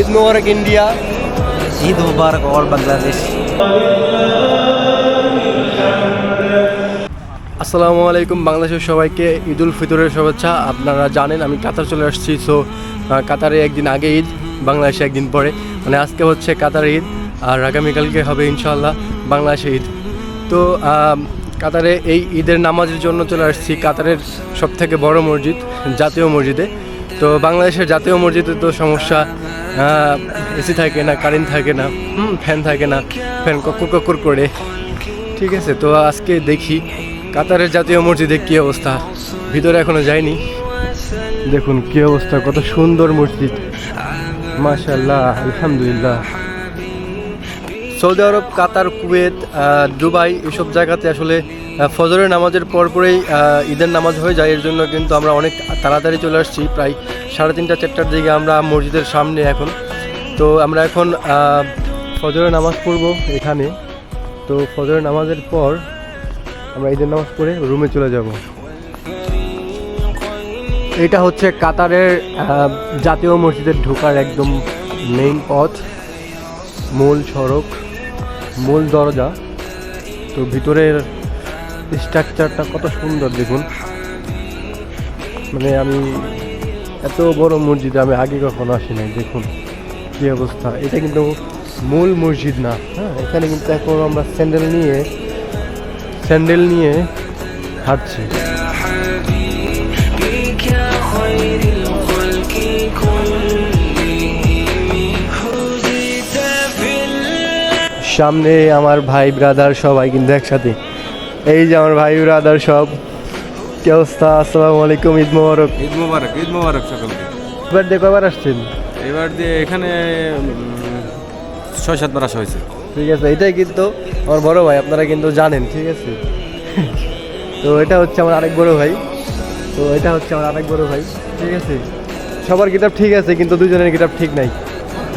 ঈদ মোবারক India. Eid মুবারক all Bangladesh. আসসালামু আলাইকুম বাংলাদেশের সবাইকে ঈদ উল ফিতরের শুভেচ্ছা। আপনারা জানেন আমি কাতার চলে আসছি সো কাতারে একদিন আগে ঈদ বাংলাদেশে একদিন পরে। মানে আজকে হচ্ছে কাতার ঈদ আর আগামীকালকে হবে ইনশাল্লাহ বাংলাদেশে ঈদ। তো কাতারে এই ঈদের নামাজের জন্য চলে আসছি কাতারের সব থেকে বড় মসজিদ জাতীয় মসজিদে। তো বাংলাদেশের জাতীয় মসজিদে তো সমস্যা এসি থাকে না কারেন্ট থাকে না, হুম ফ্যান থাকে না ফ্যান কক্কর কক্কর করে। ঠিক আছে, তো আজকে দেখি, কাতারের জাতীয় মসজিদে কী অবস্থা? ভিতরে এখনও যায়নি। দেখুন কী অবস্থা, কত সুন্দর মসজিদ। মাশাল্লাহ আলহামদুলিল্লাহ। সৌদি আরব, কাতার, কুয়েত দুবাই, এসব জায়গাতে আসলে ফজরের নামাজের পরপরেই ঈদের নামাজ হয়ে যায়। এর জন্য কিন্তু আমরা অনেক তাড়াতাড়ি চলে আসছি, প্রায় সাড়ে তিনটা, চারটার দিকে আমরা মসজিদের সামনে এখন। তো আমরা এখন ফজরের নামাজ পড়ব এখানে। তো ফজরের নামাজের পর আমরা ঈদের নামাজ পড়ে রুমে চলে যাব। এটা হচ্ছে কাতারের জাতীয় মসজিদের ঢোকার একদম মেইন পথ। মূল সড়ক, মূল দরজা। তো ভিতরের স্ট্রাকচারটা কত সুন্দর দেখুন। মানে আমি এত বড় মসজিদ আমি আগে কখনো আসি নাই, দেখুন কী অবস্থা। এটা কিন্তু মূল মসজিদ না হ্যাঁ? এখানে কিন্তু এখন আমরা স্যান্ডেল নিয়ে স্যান্ডেল নিয়ে হাঁটছি। সামনে আমার ভাই ব্রাদার সবাই কিন্তু একসাথে। এই যে আমার ভাই ব্রাদার সব। কি অবস্থা? আসসালামু আলাইকুম ঈদ মোবারক। ঈদ মোবারক ঈদ মোবারক সকলকে। এবার দেখো আবার আসছেন? এবার দিয়ে এখানে ছয় সাতবার আসা হয়েছে। ঠিক আছে এটাই কিন্তু আমার বড় ভাই আপনারা কিন্তু জানেন ঠিক আছে? তো এটা হচ্ছে আমার আরেক বড় ভাই। তো এটা হচ্ছে আমার আরেক বড় ভাই ঠিক আছে? সবার কিতাব ঠিক আছে কিন্তু দুজনের কিতাব ঠিক নাই।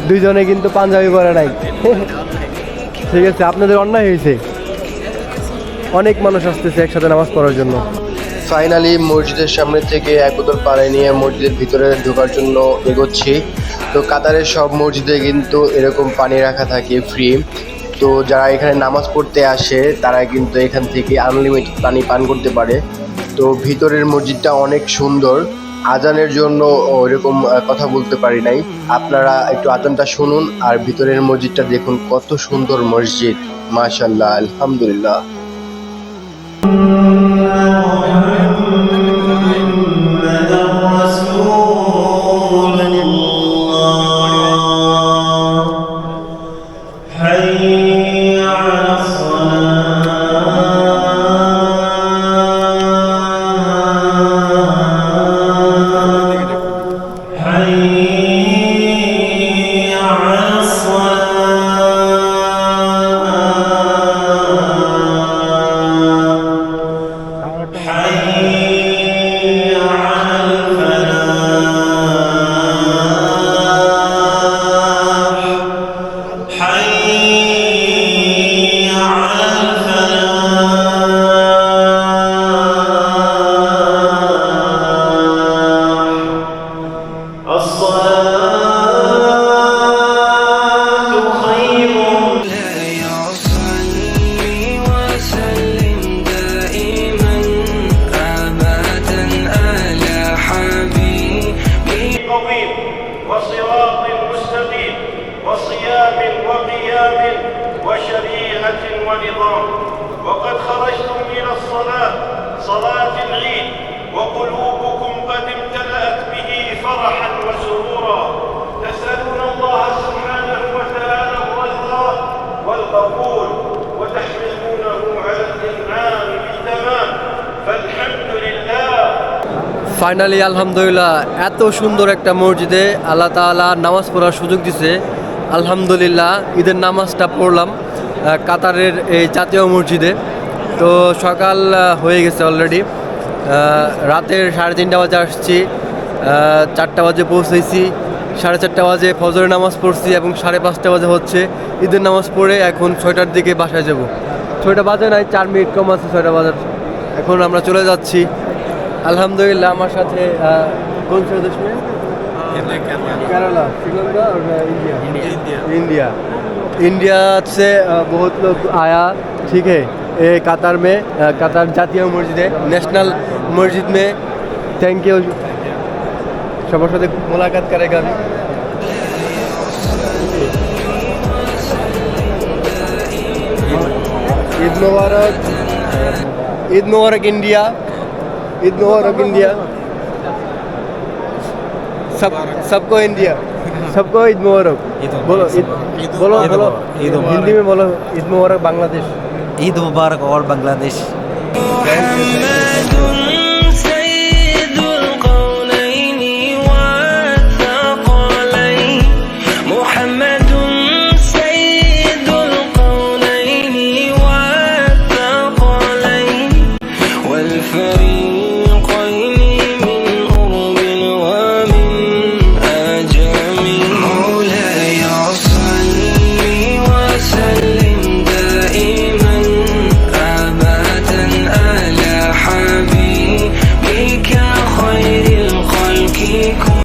দুইজনে কিন্তু পাঞ্জাবি পরে নাই। ঠিক আছে আপনাদের অন্যায় হয়েছে। অনেক মানুষ আসতেছে একসাথে নামাজ পড়ার জন্য। ফাইনালি মসজিদের সামনে থেকে এক বোতল পানি নিয়ে মসজিদের ভিতরে ঢোকার জন্য এগোচ্ছি। তো কাতারের সব মসজিদে কিন্তু এরকম পানি রাখা থাকে ফ্রি তো যারা এখানে নামাজ পড়তে আসে, তারা কিন্তু এখান থেকে আনলিমিটেড পানি পান করতে পারে। তো ভিতরের মসজিদটা অনেক সুন্দর। আজানের জন্য ওইরকম কথা বলতে পারি নাই। আপনারা একটু আজানটা শুনুন আর ভিতরের মসজিদটা দেখুন কত সুন্দর মসজিদ। মাশাল্লাহ আলহামদুলিল্লাহ। ونظام وقد خرجتم إلى الصلاة صلاة العيد وقلوبكم قد امتلأت به فرحا وسرورا تسألون الله سبحانه وتعالى الرضا والقبول وتحمدونه على الإنعام بالتمام فالحمد لله ফাইনালি আলহামদুলিল্লাহ এত সুন্দর একটা মসজিদে আল্লাহ তাআলা নামাজ পড়ার সুযোগ দিছে আলহামদুলিল্লাহ ঈদের নামাজটা পড়লাম আহ, কাতারের এই জাতীয় মসজিদে। তো সকাল হয়ে গেছে অলরেডি রাতের সাড়ে তিনটা বাজে আসছি চারটা বাজে পৌঁছেছি সাড়ে চারটা বাজে ফজরের নামাজ পড়ছি এবং সাড়ে পাঁচটা বাজে হচ্ছে ঈদের নামাজ পড়ে এখন ছয়টার দিকে বাসায় যাব। ছয়টা বাজে নাই চার মিনিট কম আছে ছয়টা বাজার। এখন আমরা চলে যাচ্ছি। আলহামদুলিল্লাহ আমার সাথে কোন Kerala India. India. India India India से अ, बहुत लोग आया ठीक है ये कतार में अ, कतार জাতীয় মসজিদে ন্যাশনাল মসজিদ में थैंक यू সবার সাথে মোলাকাত করেগা আমি ईद मुबारक ईद मुबारक इंडिया ईद मुबारक इंडिया सब सबको इंडिया सबको ईद मुबारक ईद मुबारक। बोलो ईद बोलो ईद बोलो मुबारक। ईद मुबारक। हिंदी में बोलो ईद मुबारक बांग्लादेश ईद मुबारक और बांग्लादेश